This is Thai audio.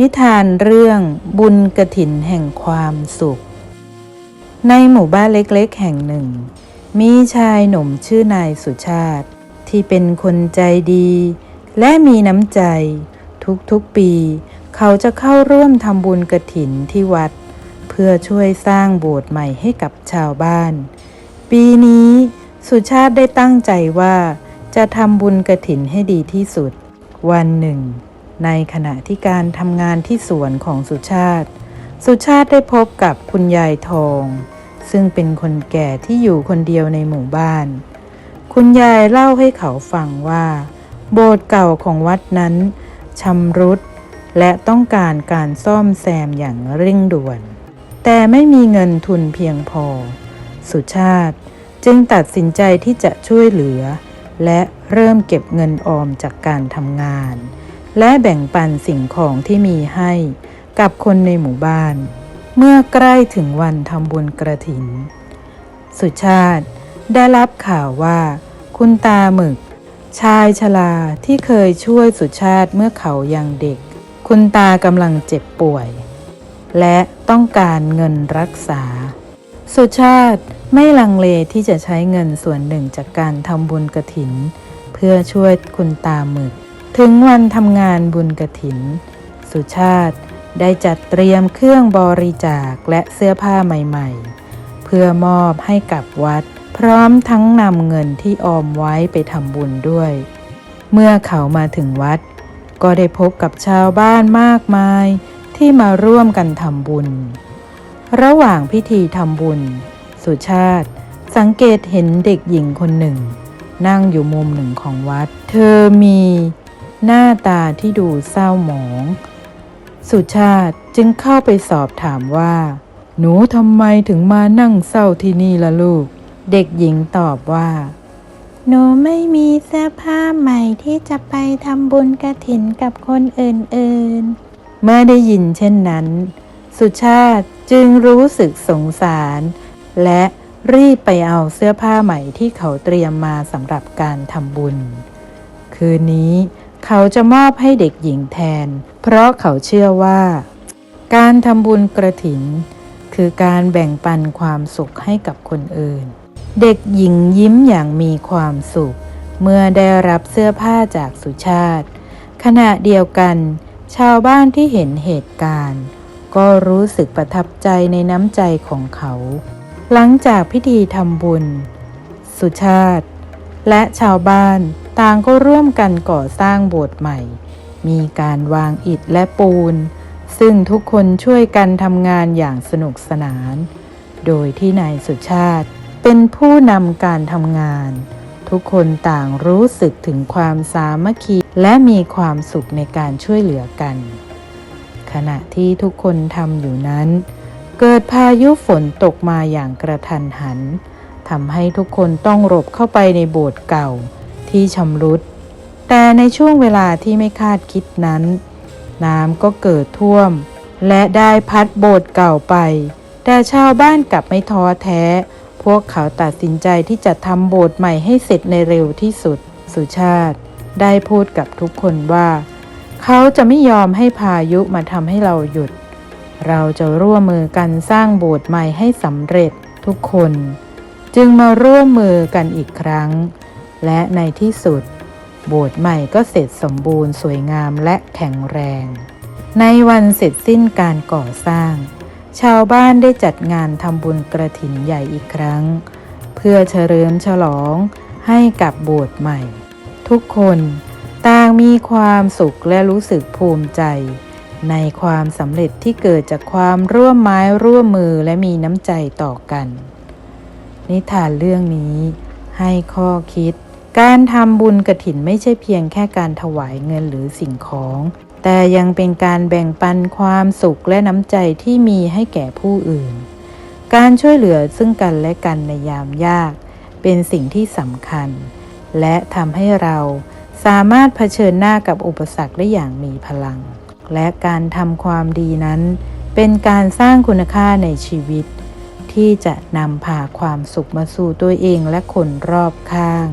นิทานเรื่องบุญกระถินแห่งความสุข ในหมู่บ้านเล็กๆ แห่งหนึ่ง มีชายหนุ่มชื่อนายสุชาติ ที่เป็นคนใจดี และมีน้ำใจ ทุกๆปี เขาจะเข้าร่วมทำบุญกระถินที่วัด เพื่อช่วยสร้างโบสถ์ใหม่ให้กับชาวบ้าน ปีนี้สุชาติได้ตั้งใจว่าจะทำบุญกระถินให้ดีที่สุด วันหนึ่ง ในขณะที่การทำงานที่สวนของสุชาติ สุชาติได้พบกับคุณยายทอง ซึ่งเป็นคนแก่ที่อยู่คนเดียวในหมู่บ้าน คุณยายเล่าให้เขาฟังว่า โบสถ์เก่าของวัดนั้นชำรุดและต้องการการซ่อมแซมอย่างเร่งด่วน แต่ไม่มีเงินทุนเพียงพอ สุชาติจึงตัดสินใจที่จะช่วยเหลือ และเริ่มเก็บเงินออมจากการทำงาน และแบ่งปันสิ่งของที่มีให้กับคนในหมู่บ้าน เมื่อใกล้ถึงวันทำบุญกระถิน สุชาติได้รับข่าวว่า คุณตาหมึก ชายชราที่เคยช่วยสุชาติเมื่อเขายังเด็ก คุณตากำลังเจ็บป่วย และต้องการเงินรักษา สุชาติไม่ลังเลที่จะใช้เงินส่วนหนึ่งจากการทำบุญกระถิน เพื่อช่วยคุณตาหมึก ถึงวันทำงานบุญกระถิน สุชาติได้จัดเตรียมเครื่องบริจาคและเสื้อผ้าใหม่ๆ เพื่อมอบให้กับวัด พร้อมทั้งนำเงินที่ออมไว้ไปทำบุญด้วย เมื่อเขามาถึงวัด ก็ได้พบกับชาวบ้านมากมายที่มาร่วมกันทำบุญ ระหว่างพิธีทำบุญ สุชาติสังเกตเห็นเด็กหญิงคนหนึ่ง นั่งอยู่มุมหนึ่งของวัด เธอมี หน้าตาที่ดูเศร้าหมอง สุชาติจึงเข้าไปสอบถามว่า หนูทำไมถึงมานั่งเศร้าที่นี่ล่ะลูก เด็กหญิงตอบว่า หนูไม่มีเสื้อผ้าใหม่ที่จะไปทำบุญกระถินกับคนอื่นๆ เมื่อได้ยินเช่นนั้น สุชาติจึงรู้สึกสงสาร และรีบไปเอาเสื้อผ้าใหม่ที่เขาเตรียมมาสำหรับการทำบุญ คืนนี้ เขาจะมอบให้เด็กหญิงแทน เพราะเขาเชื่อว่า การทำบุญกระถิน คือการแบ่งปันความสุขให้กับคนอื่น เด็กหญิงยิ้มอย่างมีความสุข เมื่อได้รับเสื้อผ้าจากสุชาติ ขณะเดียวกัน ชาวบ้านที่เห็นเหตุการณ์ ก็รู้สึกประทับใจในน้ำใจของเขา หลังจากพิธีทำบุญ สุชาติ และชาวบ้าน ต่างก็ร่วมกันก่อสร้างโบสถ์ใหม่ มีการวางอิฐและปูน ซึ่งทุกคนช่วยกันทำงานอย่างสนุกสนาน โดยที่นายสุชาติเป็นผู้นำการทำงาน ทุกคนต่างรู้สึกถึงความสามัคคีและมีความสุขในการช่วยเหลือกัน ขณะที่ทุกคนทำอยู่นั้น เกิดพายุฝนตกมาอย่างกระทันหันทำให้ทุกคนต้องหลบเข้าไปในโบสถ์เก่า ที่ชำรุด แต่ในช่วงเวลาที่ไม่คาดคิดนั้น น้ำก็เกิดท่วม และได้พัดโบสถ์เก่าไป แต่ชาวบ้านกลับไม่ท้อแท้ พวกเขาตัดสินใจที่จะทำโบสถ์ใหม่ให้เสร็จในเร็วที่สุด สุชาติ ได้พูดกับทุกคนว่า เขาจะไม่ยอมให้พายุมาทำให้เราหยุด เราจะร่วมมือกันสร้างโบสถ์ใหม่ให้สำเร็จทุกคน จึงมาร่วมมือกันอีกครั้ง และในที่สุด โบสถ์ใหม่ก็เสร็จสมบูรณ์สวยงามและแข็งแรง ในวันเสร็จสิ้นการก่อสร้าง ชาวบ้านได้จัดงานทำบุญกระถินใหญ่อีกครั้ง เพื่อเฉลิมฉลองให้กับโบสถ์ใหม่ ทุกคนต่างมีความสุขและรู้สึกภูมิใจ ในความสำเร็จที่เกิดจากความร่วมไม้ร่วมมือและมีน้ำใจต่อกัน นิทานเรื่องนี้ให้ข้อคิด การทำบุญกระถินไม่ใช่เพียงแค่การถวายเงินหรือสิ่งของ แต่ยังเป็นการแบ่งปันความสุขและน้ำใจที่มีให้แก่ผู้อื่น การช่วยเหลือซึ่งกันและกันในยามยาก เป็นสิ่งที่สำคัญ และทำให้เราสามารถเผชิญหน้ากับอุปสรรคได้อย่างมีพลัง และการทำความดีนั้น เป็นการสร้างคุณค่าในชีวิต ที่จะนำพาความสุขมาสู่ตัวเองและคนรอบข้าง